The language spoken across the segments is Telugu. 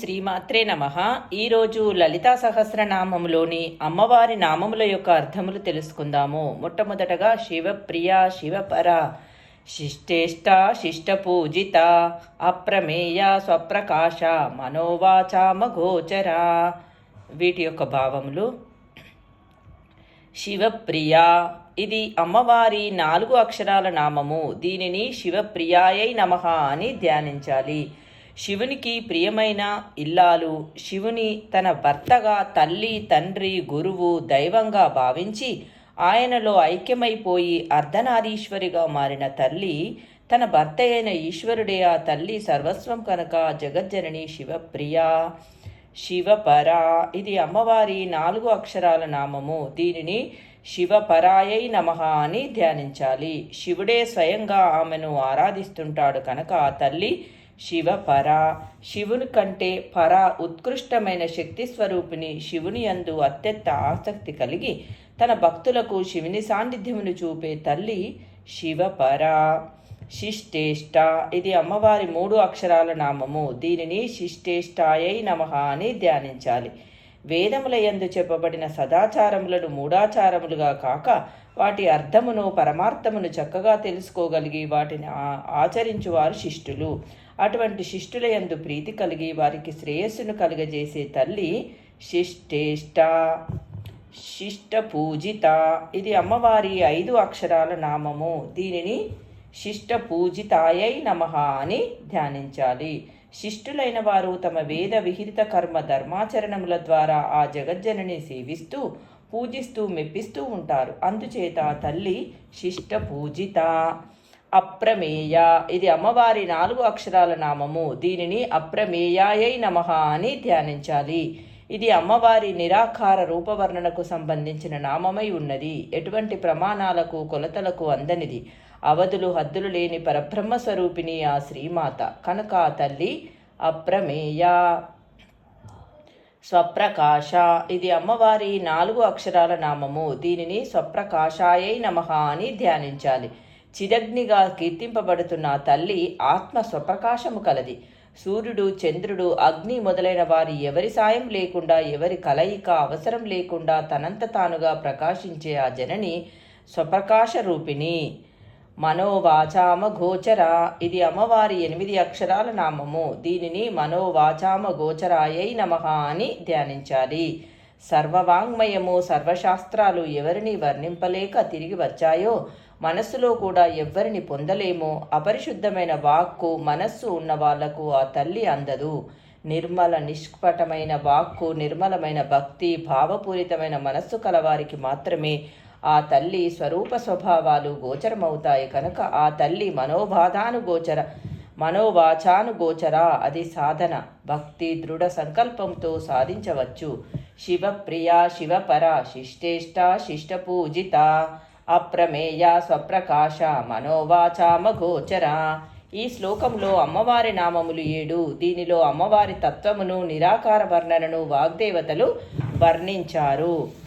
శ్రీమాత్రే నమ. ఈరోజు లలితా సహస్రనామములోని అమ్మవారి నామముల యొక్క అర్థములు తెలుసుకుందాము. మొట్టమొదటగా శివప్రియ శివపర శిష్టేష్ట శిష్టపూజిత అప్రమేయ స్వప్రకాశ మనోవాచామగోచర వీటి యొక్క భావములు. శివప్రియ ఇది అమ్మవారి నాలుగు అక్షరాల నామము. దీనిని శివప్రియాయై నమః అని ధ్యానించాలి. శివునికి ప్రియమైన ఇల్లాలు. శివుని తన భర్తగా తల్లి తండ్రి గురువు దైవంగా భావించి ఆయనలో ఐక్యమైపోయి అర్ధనారీశ్వరిగా మారిన తల్లి తన భర్త అయిన ఈశ్వరుడే ఆ తల్లి సర్వస్వం కనుక జగజ్జనని శివప్రియ. శివపర. ఇది అమ్మవారి నాలుగు అక్షరాల నామము. దీనిని శివపరాయై నమః అని ధ్యానించాలి. శివుడే స్వయంగా ఆమెను ఆరాధిస్తుంటాడు కనుక ఆ తల్లి శివపర శివుని కంటే పర ఉత్కృష్టమైన శక్తి స్వరూపిణి శివుని యందు అత్యంత ఆసక్తి కలిగి తన భక్తులకు శివుని సాన్నిధ్యమును చూపే తల్లి శివపర శిష్టేష్ట. ఇది అమ్మవారి మూడు అక్షరాల నామము. దీనిని శిష్టేష్టాయై నమః అని ధ్యానించాలి. వేదముల యందు చెప్పబడిన సదాచారములను మూడాచారములుగా కాక వాటి అర్థమును పరమార్థమును చక్కగా తెలుసుకోగలిగి వాటిని ఆ- ఆచరించువారు శిష్టులు. అటువంటి శిష్టుల యందు ప్రీతి కలిగి వారికి శ్రేయస్సును కలుగజేసే తల్లి శిష్టేష్ట శిష్ట పూజిత ఇది అమ్మవారి ఐదు అక్షరాల నామము. దీనిని శిష్ట పూజితాయై నమః అని ధ్యానించాలి. శిష్టులైన వారు తమ వేద విహిత కర్మ ధర్మాచరణముల ద్వారా ఆ జగజ్జనని సేవిస్తూ పూజిస్తూ మెప్పిస్తూ ఉంటారు. అందుచేత తల్లి శిష్ట పూజిత. అప్రమేయ. ఇది అమ్మవారి నాలుగు అక్షరాల నామము. దీనిని అప్రమేయాయై నమః అని ధ్యానించాలి. ఇది అమ్మవారి నిరాకార రూపవర్ణనకు సంబంధించిన నామమై ఉన్నది. ఎటువంటి ప్రమాణాలకు కొలతలకు అందనిది. అవధులు హద్దులు లేని పరబ్రహ్మ స్వరూపిణి ఆ శ్రీమాత. కనుక ఆ తల్లి అప్రమేయ. స్వప్రకాశ. ఇది అమ్మవారి నాలుగు అక్షరాల నామము. దీనిని స్వప్రకాశాయై నమః అని ధ్యానించాలి. చిదగ్నిగా కీర్తింపబడుతున్న తల్లి ఆత్మ స్వప్రకాశము కలది. సూర్యుడు చంద్రుడు అగ్ని మొదలైన వారి ఎవరి సాయం లేకుండా ఎవరి కలయిక అవసరం లేకుండా తనంత తానుగా ప్రకాశించే ఆ జనని స్వప్రకాశ రూపిణి. మనోవాచామ గోచర ఇది అమ్మవారి ఎనిమిది అక్షరాల నామము. దీనిని మనోవాచామ గోచరాయై నమ అని ధ్యానించాలి. సర్వవాంగ్మయము సర్వశాస్త్రాలు ఎవరిని వర్ణింపలేక తిరిగి వచ్చాయో మనస్సులో కూడా ఎవ్వరిని పొందలేమో అపరిశుద్ధమైన వాక్కు మనస్సు ఉన్న వాళ్ళకు ఆ తల్లి అందదు. నిర్మల నిష్కపటమైన వాక్కు నిర్మలమైన భక్తి భావపూరితమైన మనస్సు కలవారికి మాత్రమే ఆ తల్లి స్వరూప స్వభావాలు గోచరమవుతాయి కనుక ఆ తల్లి మనోబాధానుగోచర మనోవాచానుగోచర అది సాధన. భక్తి దృఢ సంకల్పంతో సాధించవచ్చు. శివప్రియ శివపర శిష్టేష్ట శిష్టపూజిత అప్రమేయ స్వప్రకాశ మనోవాచామగోచర ఈ శ్లోకంలో అమ్మవారి నామములు ఏడు. దీనిలో అమ్మవారి తత్వమును నిరాకార వర్ణనను వాగ్దేవతలు వర్ణించారు.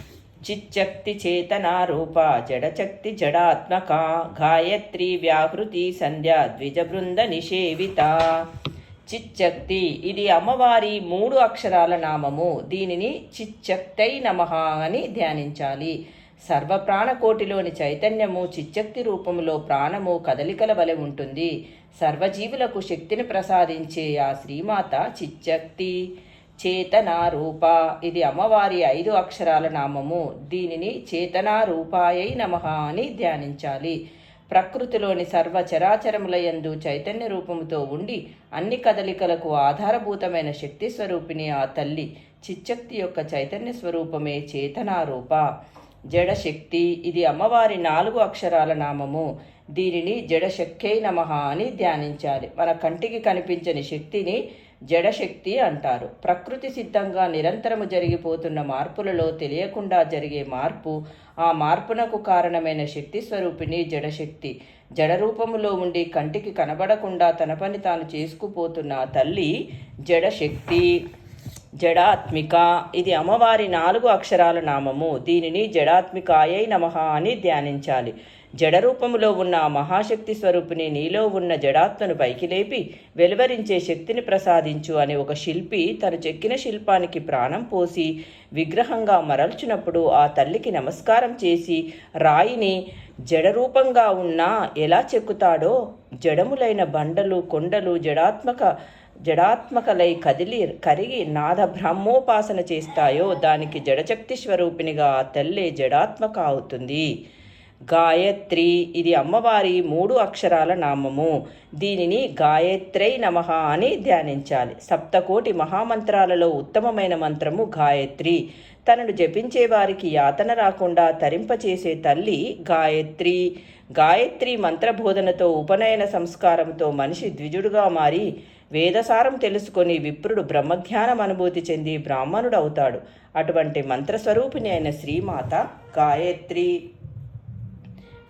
చిచ్చక్తి చేతన రూప జడచక్తి జడాత్మక గాయత్రి వ్యాహృతి సంధ్య ద్విజ బృంద నిషేవిత. చిచ్చక్తి ఇది అమ్మవారి మూడు అక్షరాల నామము. దీనిని చిచ్చక్తై నమః అని ధ్యానించాలి. సర్వప్రాణకోటిలోని చైతన్యము చిచ్చక్తి రూపములో ప్రాణము కదలికల వలె ఉంటుంది. సర్వజీవులకు శక్తిని ప్రసాదించే ఆ శ్రీమాత చిచ్చక్తి. చేతనారూప. ఇది అమ్మవారి ఐదు అక్షరాల నామము. దీనిని చేతనారూపాయై నమ అని ధ్యానించాలి. ప్రకృతిలోని సర్వ చరాచరములయందు చైతన్య రూపముతో ఉండి అన్ని కదలికలకు ఆధారభూతమైన శక్తి స్వరూపిణి ఆ తల్లి చిచ్చక్తి యొక్క చైతన్య స్వరూపమే చేతనారూప. జడశక్తి. ఇది అమ్మవారి నాలుగు అక్షరాల నామము. దీనిని జడశక్తై నమః అని ధ్యానించాలి. మన కంటికి కనిపించని శక్తిని జడశక్తి అంటారు. ప్రకృతి సిద్ధంగా నిరంతరము జరిగిపోతున్న మార్పులలో తెలియకుండా జరిగే మార్పు ఆ మార్పునకు కారణమైన శక్తి స్వరూపిణి జడశక్తి. జడరూపములో ఉండి కంటికి కనబడకుండా తన పని తాను చేసుకుపోతున్న తల్లి జడశక్తి. జడాత్మిక. ఇది అమ్మవారి నాలుగు అక్షరాల నామము. దీనిని జడాత్మికాయై నమః అని ధ్యానించాలి. జడరూపములో ఉన్న ఆ మహాశక్తి స్వరూపిణి నీలో ఉన్న జడాత్మను పైకి లేపి వెలువరించే శక్తిని ప్రసాదించు అనే ఒక శిల్పి తను చెక్కిన శిల్పానికి ప్రాణం పోసి విగ్రహంగా మరల్చినప్పుడు ఆ తల్లికి నమస్కారం చేసి రాయిని జడరూపంగా ఉన్నా ఎలా చెక్కుతాడో? జడములైన బండలు కొండలు జడాత్మక జడాత్మకలై కదిలి కరిగి నాద బ్రహ్మోపాసన చేస్తాయో? దానికి జడశక్తి స్వరూపినిగా ఆ తల్లే జడాత్మక అవుతుంది. గాయత్రి. ఇది అమ్మవారి మూడు అక్షరాల నామము. దీనిని గాయత్రై నమః అని ధ్యానించాలి. సప్తకోటి మహామంత్రాలలో ఉత్తమమైన మంత్రము గాయత్రి. తనను జపించే వారికి యాతన రాకుండా తరింపచేసే తల్లి గాయత్రి. గాయత్రి మంత్రబోధనతో ఉపనయన సంస్కారంతో మనిషి ద్విజుడుగా మారి వేదసారం తెలుసుకొని విప్రుడు బ్రహ్మజ్ఞానం అనుభూతి చెంది బ్రాహ్మణుడు అవుతాడు అటువంటి మంత్రస్వరూపిణి అయిన శ్రీమాత గాయత్రి.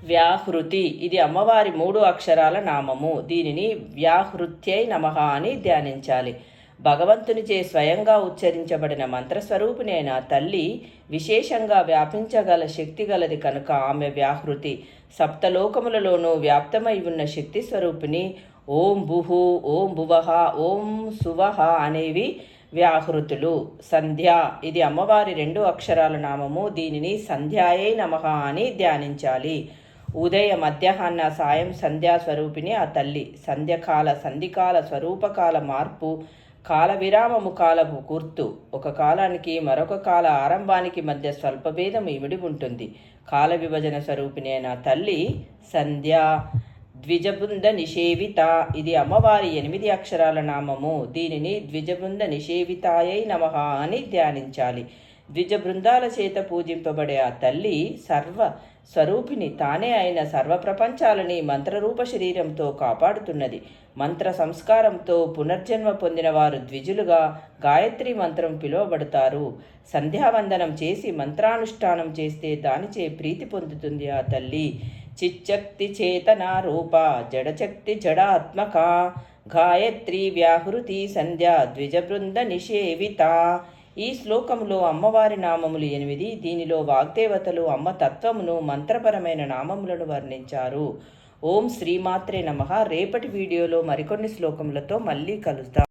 వ్యాహృతి. ఇది అమ్మవారి మూడు అక్షరాల నామము. దీనిని వ్యాహృత్యై నమ అని ధ్యానించాలి. భగవంతునిచే స్వయంగా ఉచ్చరించబడిన మంత్రస్వరూపిణి తల్లి విశేషంగా వ్యాపించగల శక్తి గలది కనుక ఆమె వ్యాహృతి. సప్తలోకములలోనూ వ్యాప్తమై ఉన్న శక్తి స్వరూపిణి ఓం భుహు ఓం భువహ ఓం సువహ అనేవి వ్యాహృతులు. సంధ్య. ఇది అమ్మవారి రెండు అక్షరాల నామము. దీనిని సంధ్యాయే నమ అని ధ్యానించాలి. ఉదయ మధ్యాహ్న సాయం సంధ్యా స్వరూపిణి ఆ తల్లి. సంధ్యకాల సంధికాల స్వరూపకాల మార్పు కాల విరామము కాలపు గుర్తు. ఒక కాలానికి మరొక కాల ఆరంభానికి మధ్య స్వల్పభేదం ఇమిడి ఉంటుంది. కాల విభజన స్వరూపిణి అయిన తల్లి సంధ్య ద్విజబృంద నిషేవిత. ఇది అమ్మవారి ఎనిమిది అక్షరాల నామము. దీనిని ద్విజబృంద నిషేవితాయై నమః అని ధ్యానించాలి. ద్విజ బృందాల చేత పూజింపబడే ఆ తల్లి సర్వ స్వరూపిణి. తానే అయిన సర్వప్రపంచాలని మంత్రరూప శరీరంతో కాపాడుతున్నది. మంత్ర సంస్కారంతో పునర్జన్మ పొందిన వారు ద్విజులుగా గాయత్రి మంత్రం పిలువబడతారు. సంధ్యావందనం చేసి మంత్రానుష్ఠానం చేస్తే దానిచే ప్రీతి పొందుతుంది ఆ తల్లి. చిచ్చక్తి చేతన రూప జడచక్తి జడాత్మక గాయత్రి వ్యాహృతి సంధ్య ద్విజబృంద నిషేవిత. ఈ శ్లోకములో అమ్మవారి నామములు ఎనిమిది దీనిలో వాగ్దేవతలు అమ్మ తత్వమును మంత్రపరమైన నామములను వర్ణించారు. ఓం శ్రీమాత్రే నమ. రేపటి వీడియోలో మరికొన్ని శ్లోకములతో మళ్ళీ కలుద్దాం.